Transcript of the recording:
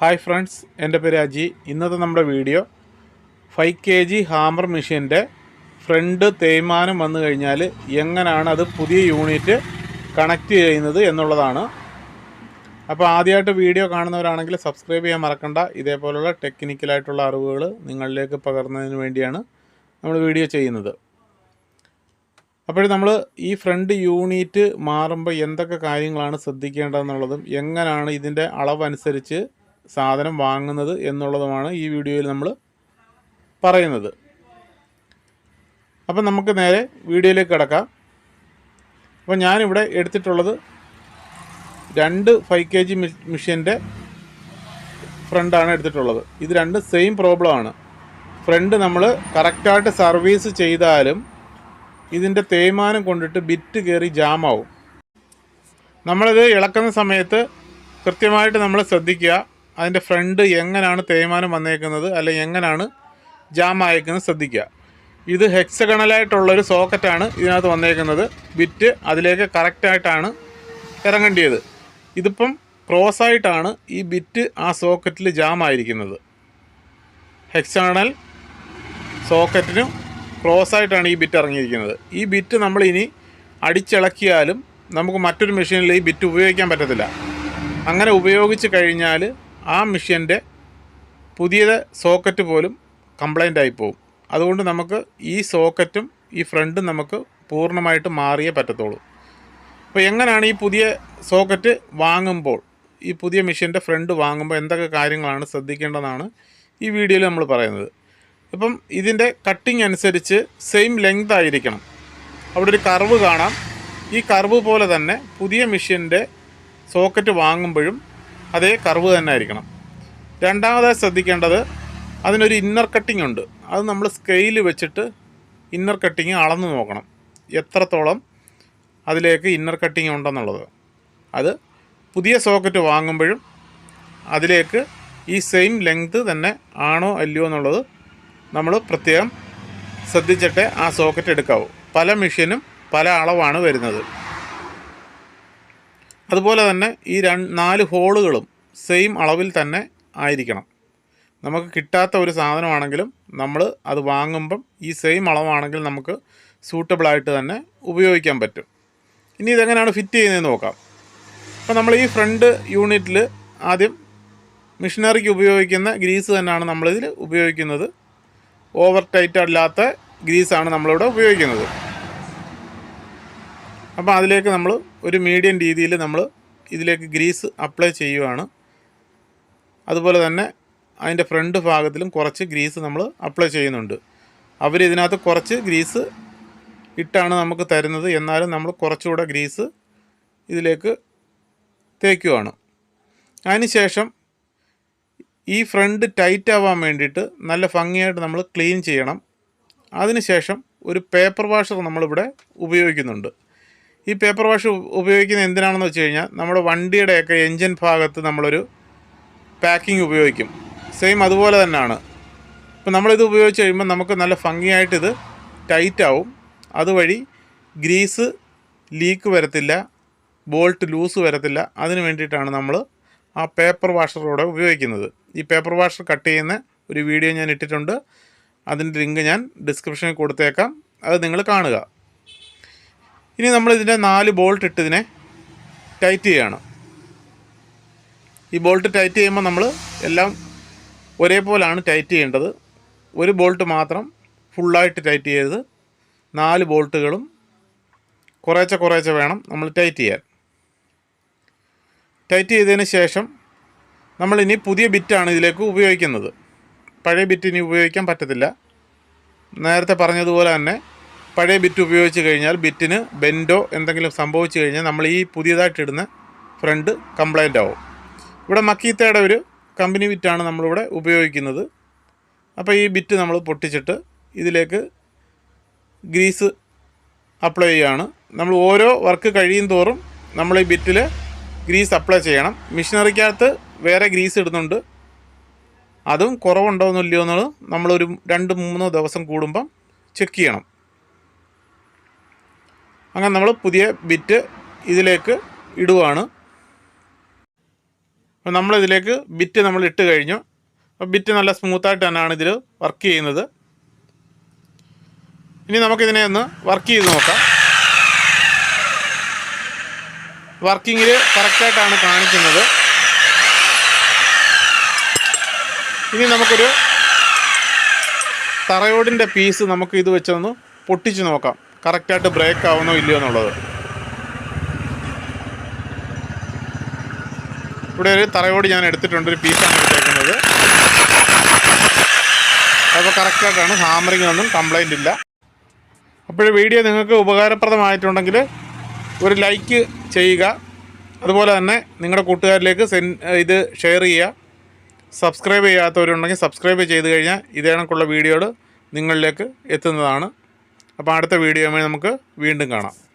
Hi friends എന്റെ പേര് അജി. ഇന്നത്തെ നമ്മുടെ video five K G hammer മെഷീന്റെ ഫ്രണ്ട് തേയ്മാനം വന്നു കഴിഞ്ഞാൽ എങ്ങനെയാണ് അത് പുതിയ യൂണിറ്റ് കണക്റ്റ് ചെയ്യുന്നത് എന്നുള്ളതാണ്. അപ്പോൾ ആദ്യമായിട്ട് വീഡിയോ കാണുന്നവരാണെങ്കിൽ സബ്സ്ക്രൈബ് ചെയ്യാൻ മറക്കണ്ട. ഇതേപോലുള്ള ടെക്നിക്കലായിട്ടുള്ള അറിവുകൾ നിങ്ങളിലേക്ക് പകർന്നതിന് വേണ്ടിയാണ് നമ്മൾ വീഡിയോ ചെയ്യുന്നത്. അപ്പോൾ നമ്മൾ ഈ ഫ്രണ്ട് യൂണിറ്റ് മാറുമ്പോൾ എന്തൊക്കെ കാര്യങ്ങളാണ് ശ്രദ്ധിക്കേണ്ടതെന്നുള്ളതും എങ്ങനെയാണ് ഇതിന്റെ അളവനുസരിച്ച് സാധനം വാങ്ങുന്നത് എന്നുള്ളതുമാണ് ഈ വീഡിയോയിൽ നമ്മൾ പറയുന്നത്. അപ്പം നമുക്ക് നേരെ വീഡിയോയിലേക്ക് കിടക്കാം. അപ്പോൾ ഞാനിവിടെ എടുത്തിട്ടുള്ളത് രണ്ട് ഫൈവ് കെ ജി മിഷ്യന്റെ ഫ്രണ്ടാണ് എടുത്തിട്ടുള്ളത്. ഇത് രണ്ട് സെയിം പ്രോബ്ലമാണ് ഫ്രണ്ട് നമ്മൾ കറക്റ്റായിട്ട് സർവീസ് ചെയ്താലും ഇതിന്റെ തേയ്മാനം കൊണ്ടിട്ട് ബിറ്റ് കയറി ജാമാവും നമ്മളിത് ഇളക്കുന്ന സമയത്ത് കൃത്യമായിട്ട് നമ്മൾ ശ്രദ്ധിക്കുക. അതിന്റെ ഫ്രണ്ട് എങ്ങനെയാണ് തേയ്മാനം വന്നേക്കുന്നത് അല്ലെങ്കിൽ എങ്ങനെയാണ് ജാം അയക്കുന്നത് ശ്രദ്ധിക്കുക. ഇത് ഹെക്സഗണലായിട്ടുള്ളൊരു സോക്കറ്റാണ് ഇതിനകത്ത് വന്നേക്കുന്നത്. ബിറ്റ് അതിലേക്ക് കറക്റ്റായിട്ടാണ് ഇറങ്ങേണ്ടിയത്. ഇതിപ്പം ക്രോസ് ആയിട്ടാണ് ഈ ബിറ്റ് ആ സോക്കറ്റിൽ ജാം ആയിരിക്കുന്നത്. ഹെക്സഗണൽ സോക്കറ്റിന് ക്രോസ് ആയിട്ടാണ് ഈ ബിറ്റ് ഇറങ്ങിയിരിക്കുന്നത്. ഈ ബിറ്റ് നമ്മൾ ഇനി അടിച്ചിളക്കിയാലും നമുക്ക് മറ്റൊരു മെഷീനിൽ ഈ ബിറ്റ് ഉപയോഗിക്കാൻ പറ്റത്തില്ല. അങ്ങനെ ഉപയോഗിച്ച് കഴിഞ്ഞാൽ ആ മെഷീന്റെ പുതിയ സോക്കറ്റ് പോലും കംപ്ലൈന്റ് ആയി പോകും അതുകൊണ്ട് നമുക്ക് ഈ സോക്കറ്റും ഈ ഫ്രണ്ടും നമുക്ക് പൂർണമായിട്ട് മാറിയേ പറ്റത്തുള്ളൂ. അപ്പോൾ എങ്ങനെയാണ് ഈ പുതിയ സോക്കറ്റ് വാങ്ങുമ്പോൾ ഈ പുതിയ മെഷീന്റെ ഫ്രണ്ട് വാങ്ങുമ്പോൾ എന്തൊക്കെ കാര്യങ്ങളാണ് ശ്രദ്ധിക്കേണ്ടതെന്നാണ് ഈ വീഡിയോയിൽ നമ്മൾ പറയുന്നത്. ഇപ്പം ഇതിന്റെ കട്ടിങ് അനുസരിച്ച് സെയിം ലെങ്ത് ആയിരിക്കണം. അവിടെ ഒരു കർവ് കാണാം. ഈ കർവ് പോലെ തന്നെ പുതിയ മെഷീന്റെ സോക്കറ്റ് വാങ്ങുമ്പോഴും അതേ കർവ് തന്നെ ആയിരിക്കണം. രണ്ടാമതായി ശ്രദ്ധിക്കേണ്ടത് അതിനൊരു ഇന്നർ കട്ടിംഗ് ഉണ്ട്. അത് നമ്മൾ സ്കെയിൽ വെച്ചിട്ട് ഇന്നർ കട്ടിങ് അളന്ന് നോക്കണം. എത്രത്തോളം അതിലേക്ക് ഇന്നർ കട്ടിങ് ഉണ്ടെന്നുള്ളത്. അത് പുതിയ സോക്കറ്റ് വാങ്ങുമ്പോഴും അതിലേക്ക് ഈ സെയിം ലെങ്ത് തന്നെ ആണോ അല്ലയോ എന്നുള്ളത് നമ്മൾ പ്രത്യേകം ശ്രദ്ധിച്ചിട്ടേ ആ സോക്കറ്റ് എടുക്കാവൂ. പല മെഷീനും പല അളവാണ് വരുന്നത്. അതുപോലെ തന്നെ ഈ രണ്ട് നാല് ഹോളുകളും സെയിം അളവിൽ തന്നെ ആയിരിക്കണം. നമുക്ക് കിട്ടാത്ത ഒരു സാധനമാണെങ്കിലും നമ്മൾ അത് വാങ്ങുമ്പം ഈ സെയിം അളവാണെങ്കിൽ നമുക്ക് സൂട്ടബിളായിട്ട് തന്നെ ഉപയോഗിക്കാൻ പറ്റും. ഇനി ഇതെങ്ങനെയാണ് ഫിറ്റ് ചെയ്യുന്നതെന്ന് നോക്കാം. അപ്പോൾ നമ്മൾ ഈ ഫ്രണ്ട് യൂണിറ്റിൽ ആദ്യം മിഷനറിക്ക് ഉപയോഗിക്കുന്ന ഗ്രീസ് തന്നെയാണ് നമ്മളിതിൽ ഉപയോഗിക്കുന്നത്. ഓവർ ടൈറ്റ് അല്ലാത്ത ഗ്രീസാണ് നമ്മളിവിടെ ഉപയോഗിക്കുന്നത്. അപ്പോൾ അതിലേക്ക് നമ്മൾ ഒരു മീഡിയം രീതിയിൽ നമ്മൾ ഇതിലേക്ക് ഗ്രീസ് അപ്ലൈ ചെയ്യുവാണ്. അതുപോലെ തന്നെ അതിന്റെ ഫ്രണ്ട് ഭാഗത്തിലും കുറച്ച് ഗ്രീസ് നമ്മൾ അപ്ലൈ ചെയ്യുന്നുണ്ട്. അവർ ഇതിനകത്ത് കുറച്ച് ഗ്രീസ് ഇട്ടാണ് നമുക്ക് തരുന്നത്. എന്നാലും നമ്മൾ കുറച്ചുകൂടെ ഗ്രീസ് ഇതിലേക്ക് തേക്കുവാണ്. അതിനുശേഷം ഈ ഫ്രണ്ട് ടൈറ്റ് ആവാൻ വേണ്ടിയിട്ട് നല്ല ഭംഗിയായിട്ട് നമ്മൾ ക്ലീൻ ചെയ്യണം. അതിനുശേഷം ഒരു പേപ്പർ വാഷർ നമ്മളിവിടെ ഉപയോഗിക്കുന്നുണ്ട്. ഈ പേപ്പർ വാഷ് ഉപയോഗിക്കുന്നത് എന്തിനാണെന്ന് വെച്ച് കഴിഞ്ഞാൽ നമ്മുടെ വണ്ടിയുടെയൊക്കെ എൻജിൻ ഭാഗത്ത് നമ്മളൊരു പാക്കിംഗ് ഉപയോഗിക്കും. സെയിം അതുപോലെ തന്നെയാണ് ഇപ്പം നമ്മളിത് ഉപയോഗിച്ച് കഴിയുമ്പോൾ നമുക്ക് നല്ല ഭംഗിയായിട്ടിത് ടൈറ്റ് ആവും. അതുവഴി ഗ്രീസ് ലീക്ക് വരത്തില്ല ബോൾട്ട് ലൂസ് വരത്തില്ല. അതിന് വേണ്ടിയിട്ടാണ് നമ്മൾ ആ പേപ്പർ വാഷറോടെ ഉപയോഗിക്കുന്നത്. ഈ പേപ്പർ വാഷർ കട്ട് ചെയ്യുന്ന ഒരു വീഡിയോ ഞാൻ ഇട്ടിട്ടുണ്ട്. അതിന്റെ ലിങ്ക് ഞാൻ ഡിസ്ക്രിപ്ഷനിൽ കൊടുത്തേക്കാം. അത് നിങ്ങൾ കാണുക. ഇനി നമ്മൾ ഇതിന്റെ നാല് ബോൾട്ട് ഇട്ട് ഇതിനെ ടൈറ്റ് ചെയ്യണം. ഈ ബോൾട്ട് ടൈറ്റ് ചെയ്യുമ്പോൾ നമ്മൾ എല്ലാം ഒരേപോലാണ് ടൈറ്റ് ചെയ്യേണ്ടത്. ഒരു ബോൾട്ട് മാത്രം ഫുള്ളായിട്ട് ടൈറ്റ് ചെയ്ത് നാല് ബോൾട്ടുകളും കുറേച്ച കുറേച്ച വേണം നമ്മൾ ടൈറ്റ് ചെയ്യാൻ. ടൈറ്റ് ചെയ്തതിന് ശേഷം നമ്മളിനി പുതിയ ബിറ്റാണ് ഇതിലേക്ക് ഉപയോഗിക്കുന്നത്. പഴയ ബിറ്റ് ഇനി ഉപയോഗിക്കാൻ പറ്റത്തില്ല. നേരത്തെ പറഞ്ഞതുപോലെ തന്നെ പഴയ ബിറ്റ് ഉപയോഗിച്ച് കഴിഞ്ഞാൽ ബിറ്റിന് ബെൻഡോ എന്തെങ്കിലും സംഭവിച്ചു കഴിഞ്ഞാൽ നമ്മൾ ഈ പുതിയതായിട്ട് ഇടുന്ന ഫ്രണ്ട് കംപ്ലൈന്റ് ആവും. ഇവിടെ മക്കീത്തയുടെ ഒരു കമ്പനി ബിറ്റാണ് നമ്മളിവിടെ ഉപയോഗിക്കുന്നത്. അപ്പോൾ ഈ ബിറ്റ് നമ്മൾ പൊട്ടിച്ചിട്ട് ഇതിലേക്ക് ഗ്രീസ് അപ്ലൈ ചെയ്യുകയാണ് നമ്മൾ ഓരോ വർക്ക് കഴിയും തോറും നമ്മൾ ഈ ബിറ്റിൽ ഗ്രീസ് അപ്ലൈ ചെയ്യണം. മിഷനറിക്കകത്ത് വേറെ ഗ്രീസ് ഇടുന്നുണ്ട്. അതും കുറവുണ്ടോ എന്നില്ലയോ എന്നുള്ളത് നമ്മളൊരു രണ്ട് മൂന്നോ ദിവസം കൂടുമ്പം ചെക്ക് ചെയ്യണം. അങ്ങനെ നമ്മൾ പുതിയ ബിറ്റ് ഇതിലേക്ക് ഇടുവാണ്. അപ്പോൾ നമ്മളിതിലേക്ക് ബിറ്റ് നമ്മൾ ഇട്ട് കഴിഞ്ഞു. അപ്പോൾ ബിറ്റ് നല്ല സ്മൂത്തായിട്ട് തന്നെയാണ് ഇതിൽ വർക്ക് ചെയ്യുന്നത്. ഇനി നമുക്കിതിനെ ഒന്ന് വർക്ക് ചെയ്ത് നോക്കാം. വർക്കിങ്ങിൽ കറക്റ്റായിട്ടാണ് കാണിക്കുന്നത്. ഇനി നമുക്കൊരു തറയോടിന്റെ പീസ് നമുക്ക് ഇത് വെച്ചൊന്ന് പൊട്ടിച്ച് നോക്കാം. കറക്റ്റായിട്ട് ബ്രേക്ക് ആവുന്നോ ഇല്ലയോ എന്നുള്ളത്. ഇവിടെ ഒരു തറയോട് ഞാൻ എടുത്തിട്ടുണ്ട് ഒരു പീസാണ് എടുത്തേക്കുന്നത്. അപ്പോൾ കറക്റ്റായിട്ടാണ് ഒന്നും കംപ്ലൈന്റ് ഇല്ല. അപ്പോൾ വീഡിയോ നിങ്ങൾക്ക് ഉപകാരപ്രദമായിട്ടുണ്ടെങ്കിൽ ഒരു ലൈക്ക് ചെയ്യുക. അതുപോലെ തന്നെ നിങ്ങളുടെ കൂട്ടുകാരിലേക്ക് സെൻ ഇത് ഷെയർ ചെയ്യുക. സബ്സ്ക്രൈബ് ചെയ്യാത്തവരുണ്ടെങ്കിൽ സബ്സ്ക്രൈബ് ചെയ്ത് കഴിഞ്ഞാൽ ഇതേ കണക്കുള്ള വീഡിയോകൾ നിങ്ങളിലേക്ക് എത്തുന്നതാണ്. അപ്പോൾ അടുത്ത വീഡിയോയുമായി നമുക്ക് വീണ്ടും കാണാം.